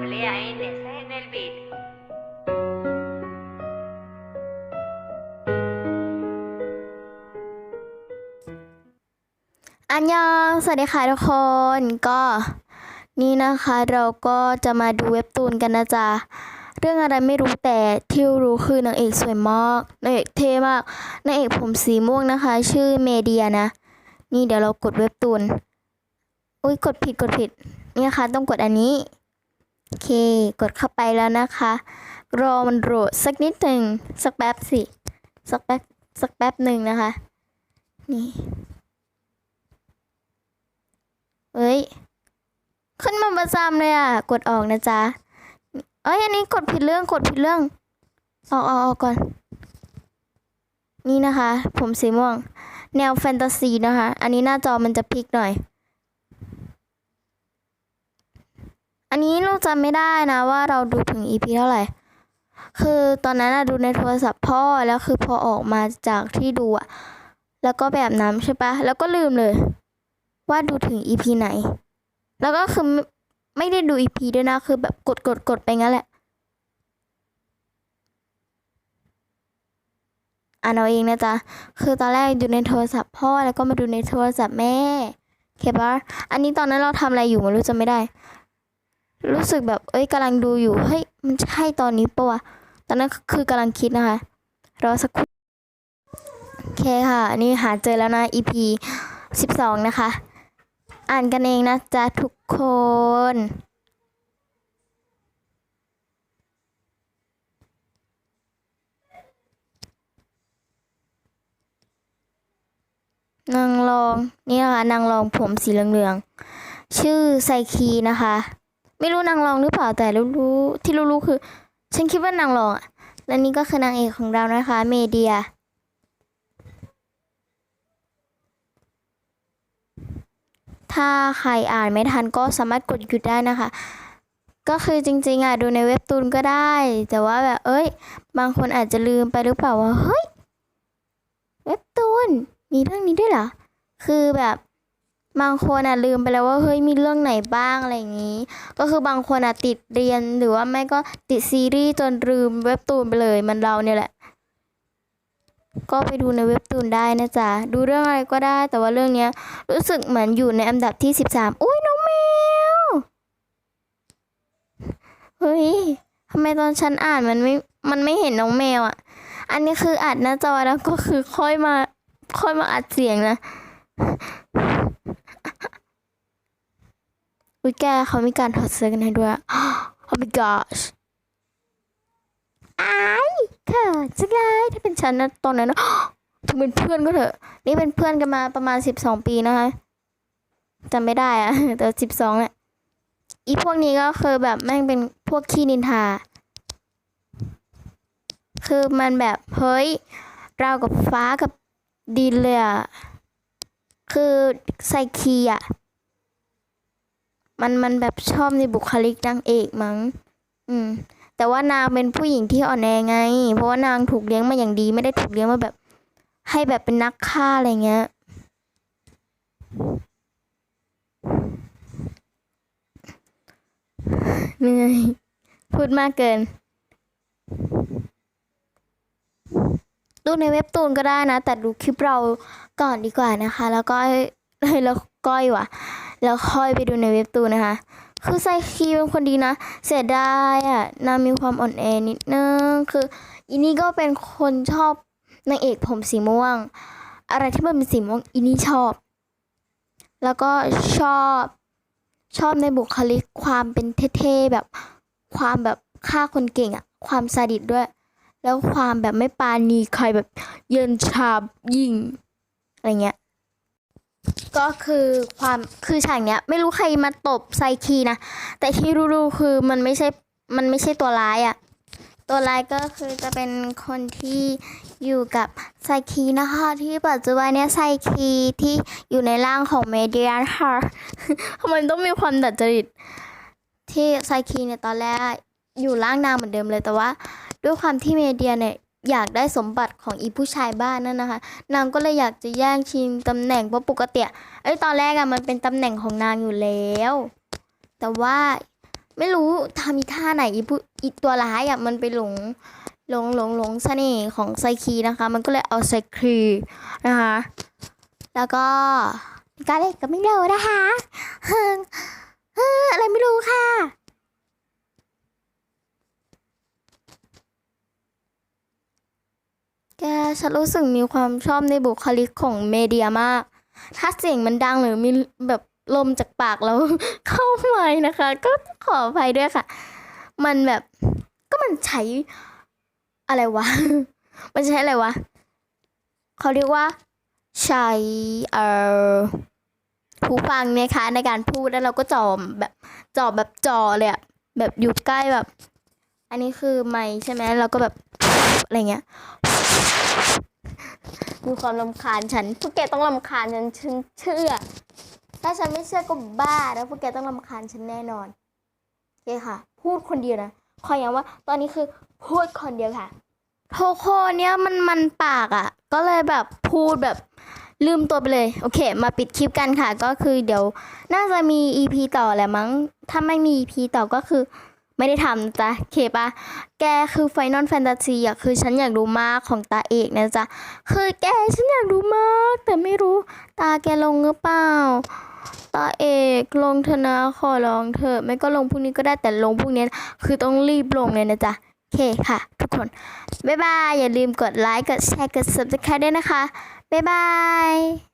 WANC en el beat. อันยองสวัสดีค่ะทุกคนก็นี่นะคะเราก็จะมาดูเว็บตูนกันนะจ๊ะ เรื่องอะไรไม่รู้แต่ที่รู้คือนางเอกสวยมากนางเอกเท่มากนางเอกผมสีม่วงนะคะ ชื่อเมเดียนะ นี่เดี๋ยวเรากดเว็บตูน อุ้ยกดผิดกดผิดนี่นะคะต้องกดอันนี้ โอเค กดเข้าไปแล้วนะคะ รอมันโหลดสักนิดหนึ่งสักแป๊บสิ สักแป๊บ สักแป๊บหนึ่งนะคะ นี่เอ้ย ขึ้นมาประจำเลยอะ กดออกนะจ๊ะ เอ้ย อันนี้กดผิดเรื่อง กดผิดเรื่อง ออกออกออกก่อน นี่นะคะ ผมสีม่วง แนวแฟนตาซีนะคะ อันนี้หน้าจอมันจะพลิกหน่อย อันนี้เราจำไม่ได้นะว่าเราดูถึง EP เท่าไหร่ คือตอนนั้นอะดูในโทรศัพท์พ่อแล้วคือพอออกมาจากที่ดูอะแล้วก็แบบน้ำใช่ปะแล้วก็ลืมเลย ว่าดูถึง EP ไหน แล้วก็คือไม่ไมได้ดู EP ด้วยนะ คือแบบกดกดกดไปงั้นแหละอ่านเอาเองนะจ๊ะ คือตอนแรกดูในโทรศัพท์พ่อแล้วก็มาดูในโทรศัพท์แม่เคปะอันนี้ตอนนั้นเราทำอะไรอยู่ไม่รู้จะไม่ได้ รู้สึกแบบ เอ้ยกำลังดูอยู่ เฮ้ย มันใช่ตอนนี้ปะวะ ตอนนั้นคือกำลังคิดนะคะ รอสักครู่ โอเคค่ะนนี้หาเจอแล้วนะ EP สิบสองนะคะ อ่านกันเองนะจ๊ะทุกคน นางรอง นี่นะคะนางรองผมสีเหลืองๆ ชื่อไซคีนะคะ ไม่รู้นางรองหรือเปล่าแต่รู้ๆที่รู้ๆคือ ฉันคิดว่านางรองอะและนี่ก็คือนางเอกของเรานะคะ เมเดียถ้าใครอ่านไม่ทันก็สามารถกดหยุดได้นะคะ ก็คือจริงๆอะดูในเว็บตูนก็ได้ แต่ว่าแบบเอ้ย บางคนอาจจะลืมไปหรือเปล่าว่าเฮ้ย เว็บตูนมีเรื่องนี้ด้วยเหรอ คือแบบ บางคนอะลืมไปแล้วว่าเฮ้ยมีเรื่องไหนบ้างอะไรอย่างนี้ ก็คือบางคนอะติดเรียนหรือว่าไม่ก็ติดซีรีส์จนลืมเว็บตูนไปเลยมันเราเนี่ยแหละ ก็ไปดูในเว็บตูนได้นะจ๊ะดูเรื่องอะไรก็ได้ แต่ว่าเรื่องเนี้ยรู้สึกเหมือนอยู่ในอันดับที่สิบสามอุ้ยน้องแมวเฮ้ยทำไมตอนฉันอ่านมันไม่มันไม่เห็นน้องแมวอะ อันนี้คืออัดหน้าจอแล้วก็คือค่อยมาค่อยมาอัดเสียงนะ อุ้ยแกเขามีการถอดเสื้อกันให้ด้วย oh my gosh อายเขินจังเลยถ้าเป็นฉันนะตอนนั้นถึงเป็นเพื่อนก็เถอะ นี่เป็นเพื่อนกันมาประมาณสิบสองปีนะคะจำไม่ได้อะแต่สิบสองเนี่ยอีพวกนี้ก็คือแบบแม่งเป็นพวกขี้นินทา คือมันแบบ เฮ้ยเรากับฟ้ากับดินเลยอะคือไซคีอะ มันมันแบบชอบในบุคลิกนางเอกมั้ง อืม แต่ว่านางเป็นผู้หญิงที่อ่อนแอไง เพราะว่านางถูกเลี้ยงมาอย่างดีไม่ได้ถูกเลี้ยงมาแบบ ให้แบบเป็นนักฆ่าอะไรเงี้ย เหนื่อย พูดมากเกินดูในเว็บตูนก็ได้นะ แต่ดูคลิปเราก่อนดีกว่านะคะ แล้วก็เลยแล้วก้อยว่ะ แล้วค่อยไปดูในเว็บตูนนะคะ คือไซคีเป็นคนดีนะ เสียดายอะนางมีความอ่อนแอนิดนึง คืออีนี่ก็เป็นคนชอบนางเอกผมสีม่วง อะไรที่มันเป็นสีม่วงอีนี่ชอบ แล้วก็ชอบชอบในบุคลิกความเป็นเท่ๆแบบความแบบฆ่าคนเก่งอะความซาดิสด้วย แล้วความแบบไม่ปาณีใครแบบเยินชาบยิงอะไรเงี้ย ก็คือความคือฉากเนี้ย ไม่รู้ใครมาตบไซคีนะ แต่ที่รู้ๆคือมันไม่ใช่มันไม่ใช่ตัวร้ายอะตัวร้ายก็คือจะเป็นคนที่อยู่กับไซคีนะคะที่ปัจจุบันเนี้ยไซคีที่อยู่ในร่างของเมเดียนค่ะทำไมต้องมีความดัดจริต ที่ไซคีเนี่ยตอนแรกอยู่ร่างนางเหมือนเดิมเลยแต่ว่า ด้วยความที่เมเดียเนี่ย อยากได้สมบัติของอีผู้ชายบ้านนั่นนะคะ นางก็เลยอยากจะแย่งชิงตำแหน่งเพราะปกติไอ้ตอนแรกอะมันเป็นตำแหน่งของนางอยู่แล้ว แต่ว่าไม่รู้ทำอีท่าไหนอีผู้อีตัวร้ายอะมันไปหลงหลงหลงหลงเสน่ห์ของไซคีนะคะ มันก็เลยเอาไซคีนะคะ แล้วก็การเล่นก็ไม่รู้นะคะเฮ้อเฮ้ออะไรไม่รู้ค่ะ แก ฉันรู้สึกมีความชอบในบุคลิกของเมเดียมาก ถ้าเสียงมันดังหรือมีแบบลมจากปากแล้ว เข้าไม้นะคะ ก็ขออภัยด้วยค่ะ มันแบบก็มันใช้อะไรวะ มันใช้อะไรวะ เขาเรียกว่า ใช้เอ่อหูฟังนะคะในการพูดแล้วเราก็จอแบบจอแบบจ่อเลยอะแบบอยู่ใกล้แบบ อันนี้คือไม้ใช่ไหมเราก็แบบ อะไรเงี้ยมีความลำคาญฉันพวกแกต้องลำคาญฉันฉันเชื่อ ถ้าฉันไม่เชื่อก็บ้าแล้วพวกแกต้องลำคาญฉันแน่นอนโอเคค่ะ พูดคนเดียวนะขอย้ำว่า ตอนนี้คือพูดคนเดียวค่ะโทโคเนี้ยมันมันปากอะ่ะ ก็เลยแบบพูดแบบลืมตัวไปเลย โอเค มาปิดคลิปกันค่ะ ก็คือเดี๋ยว น่าจะมี EP ต่อแหละมั้ง ถ้าไม่มี EP ต่อก็คือ ไม่ได้ทำจ้ะเคปะแกคือ Final Fantasy อะคือฉันอยากดูมากของตาเอกนะจ๊ะคือแกฉันอยากดูมาก แต่ไม่รู้ตาแกลงหรือเปล่า ตาเอกลงเถอะนะขอร้องเถอะไม่ก็ลงพรุ่งนี้ก็ได้แต่ลงพรุ่งนี้คือต้องรีบลงเลยนะจ๊ะโอเคค่ะ ทุกคน บ๊ายบาย อย่าลืมกดไลค์ กดแชร์ กด subscribe ด้วยนะคะ บ๊ายบาย